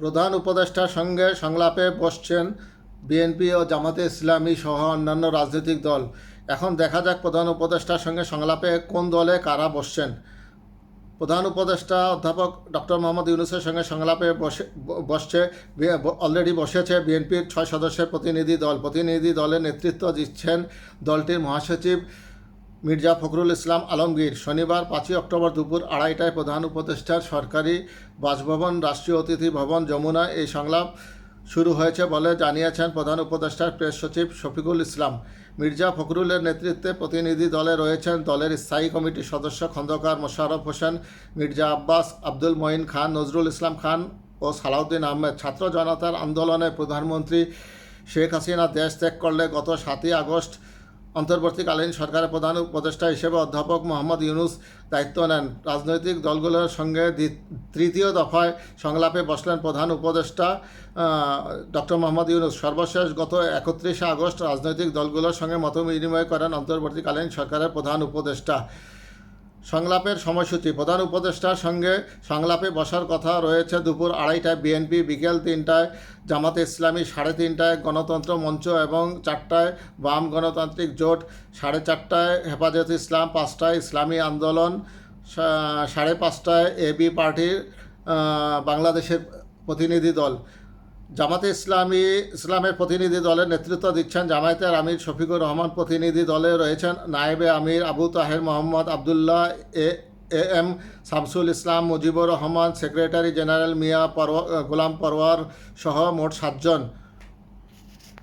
প্রধান উপদেষ্টার সঙ্গে সংলাপে বসছেন বিএনপি ও জামাতে ইসলামী সহ অন্যান্য রাজনৈতিক দল। এখন দেখা যাক প্রধান উপদেষ্টার সঙ্গে সংলাপে কোন দলে কারা বসছেন। প্রধান উপদেষ্টা অধ্যাপক ডক্টর মোহাম্মদ ইউনুসের সঙ্গে সংলাপে বসে বসছে অলরেডি বসেছে বিএনপির ছয় সদস্যের প্রতিনিধি দল। প্রতিনিধি দলের নেতৃত্ব দিচ্ছেন দলটির মহাসচিব মির্জা ফখরুল ইসলাম আলমগীর শনিবার পাঁচই অক্টোবর দুপুর আড়াইটায় প্রধান উপদেষ্টার সরকারি বাসভবন রাষ্ট্রীয় অতিথি ভবন যমুনা এই সংলাপ শুরু হয়েছে বলে জানিয়েছেন প্রধান উপদেষ্টার প্রেস সচিব শফিকুল ইসলাম। মির্জা ফখরুলের নেতৃত্বে প্রতিনিধি দলে রয়েছেন দলের স্থায়ী কমিটির সদস্য খন্দকার মোশাররফ হোসেন, মির্জা আব্বাস, আব্দুল মঈন খান, নজরুল ইসলাম খান ও সালাউদ্দিন আহমেদ। ছাত্র জনতার আন্দোলনে প্রধানমন্ত্রী শেখ হাসিনা দেশ ত্যাগ করলে গত সাতই আগস্ট অন্তর্বর্তীকালীন সরকারের প্রধান উপদেষ্টা হিসেবে অধ্যাপক মোহাম্মদ ইউনুস দায়িত্ব নেন। রাজনৈতিক দলগুলোর সঙ্গে তৃতীয় দফায় সংলাপে বসলেন প্রধান উপদেষ্টা ডক্টর মোহাম্মদ ইউনুস। সর্বশেষ গত একত্রিশে আগস্ট রাজনৈতিক দলগুলোর সঙ্গে মত বিনিময় করেন অন্তর্বর্তীকালীন সরকারের প্রধান উপদেষ্টা। সংলাপের সময়সূচি। প্রধান উপদেষ্টার সঙ্গে সংলাপে বসার কথা রয়েছে দুপুর আড়াইটায় বিএনপি, বিকেল তিনটায় জামাতে ইসলামী, সাড়ে তিনটায় গণতন্ত্র মঞ্চ এবং চারটায় বাম গণতান্ত্রিক জোট, সাড়ে চারটায় হেফাজত ইসলাম, পাঁচটায় ইসলামী আন্দোলন সাড়ে পাঁচটায় এবি পার্টির বাংলাদেশের প্রতিনিধি দল। জামাতে ইসলামী, ইসলামের প্রতিনিধি দলের নেতৃত্ব দিচ্ছেন জামায়াতের আমির শফিকুর রহমান। প্রতিনিধি দলে রয়েছেন নায়েবে আমির Abu Taher Mohammad Abdullah A A M Shamsul Islam, Mujibur Rahman, secretary general Mia পর গোলাম পরওয়ার সহ মোট সাতজন।